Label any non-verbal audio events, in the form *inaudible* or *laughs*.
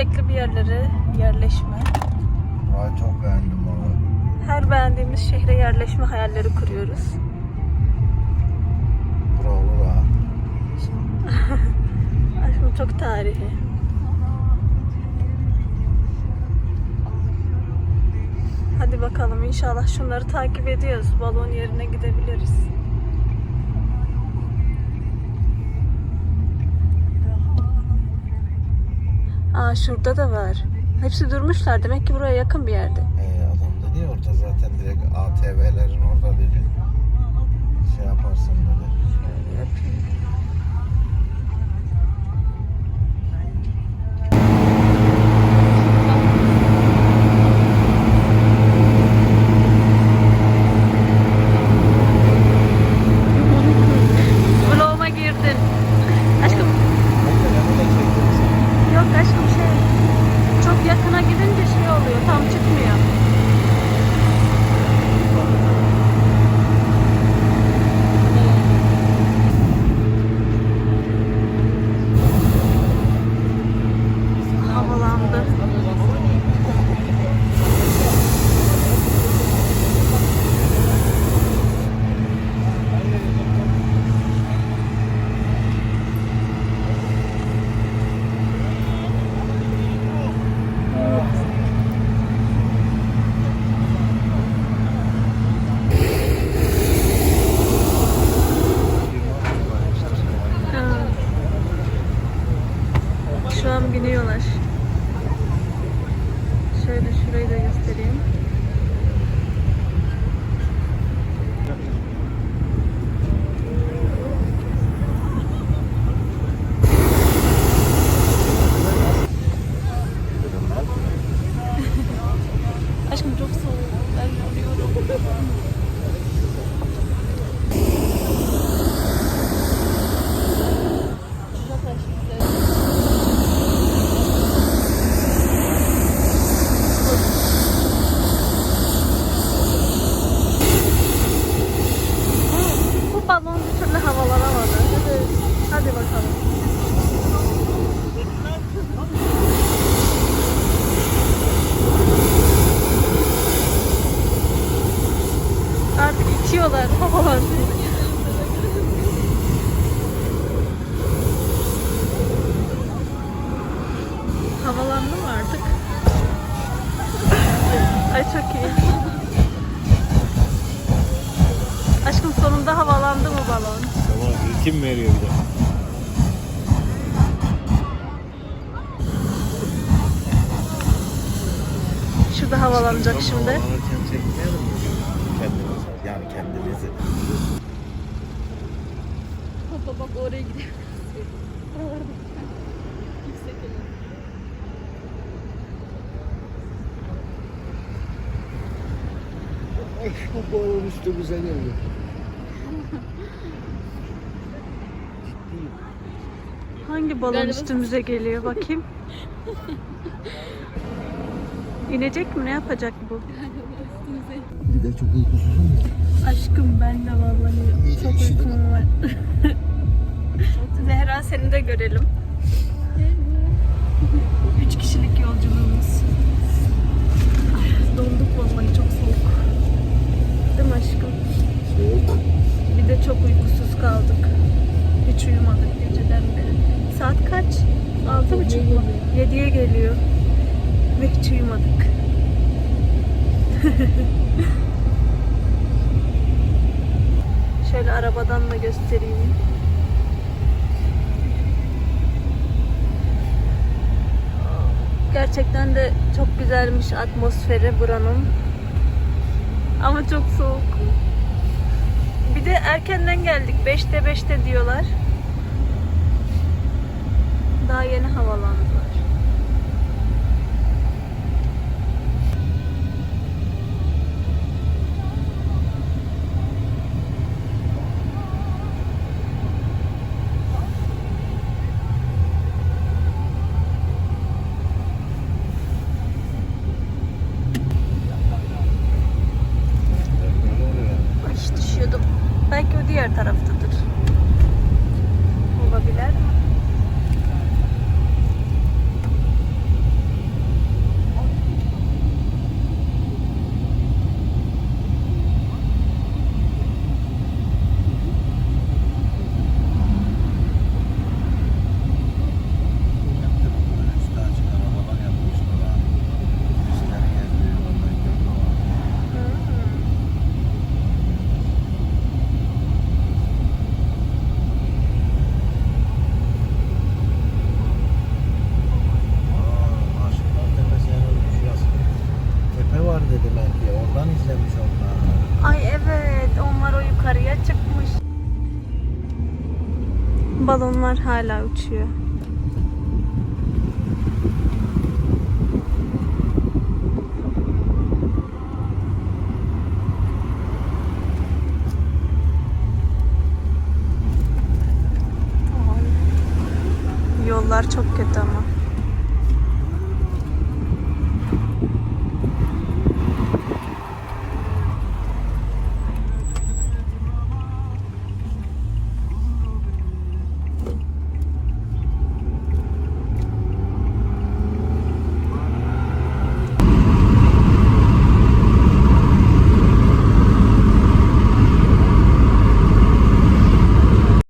şekli bir yerlere yerleşme. Ay çok beğendim onu. Her beğendiğimiz şehre yerleşme hayalleri kuruyoruz. Bravo da. Aşkım *laughs* çok tarihi. Hadi bakalım inşallah şunları takip ediyoruz. Balon yerine gidebiliriz. Aa şurada da var. Hepsi durmuşlar. Demek ki buraya yakın bir yerde. Havalansın. *laughs* Havalandı mı artık? *laughs* Ay çok iyi. Aşkım sonunda havalandı mı balon? Tamam ritim veriyor bir de. Şurada havalanacak şimdi. Yani kendimizi. Baba bak oraya gidiyor. *laughs* Yüksek Ay bu balon üstümüze geldi. Hangi balon üstümüze geliyor bakayım. *laughs* İnecek mi ne yapacak bu? Bir de çok uykusuzum. Aşkım ben de vallahi çok uykum var. *laughs* Zehra seni de görelim. Üç kişilik yolculuğumuz. *laughs* Şöyle arabadan da göstereyim. Gerçekten de çok güzelmiş atmosferi buranın. Ama çok soğuk. Bir de erkenden geldik. 5'te 5'te diyorlar. Daha yeni havalandılar. Balonlar hala uçuyor. Yollar çok kötü.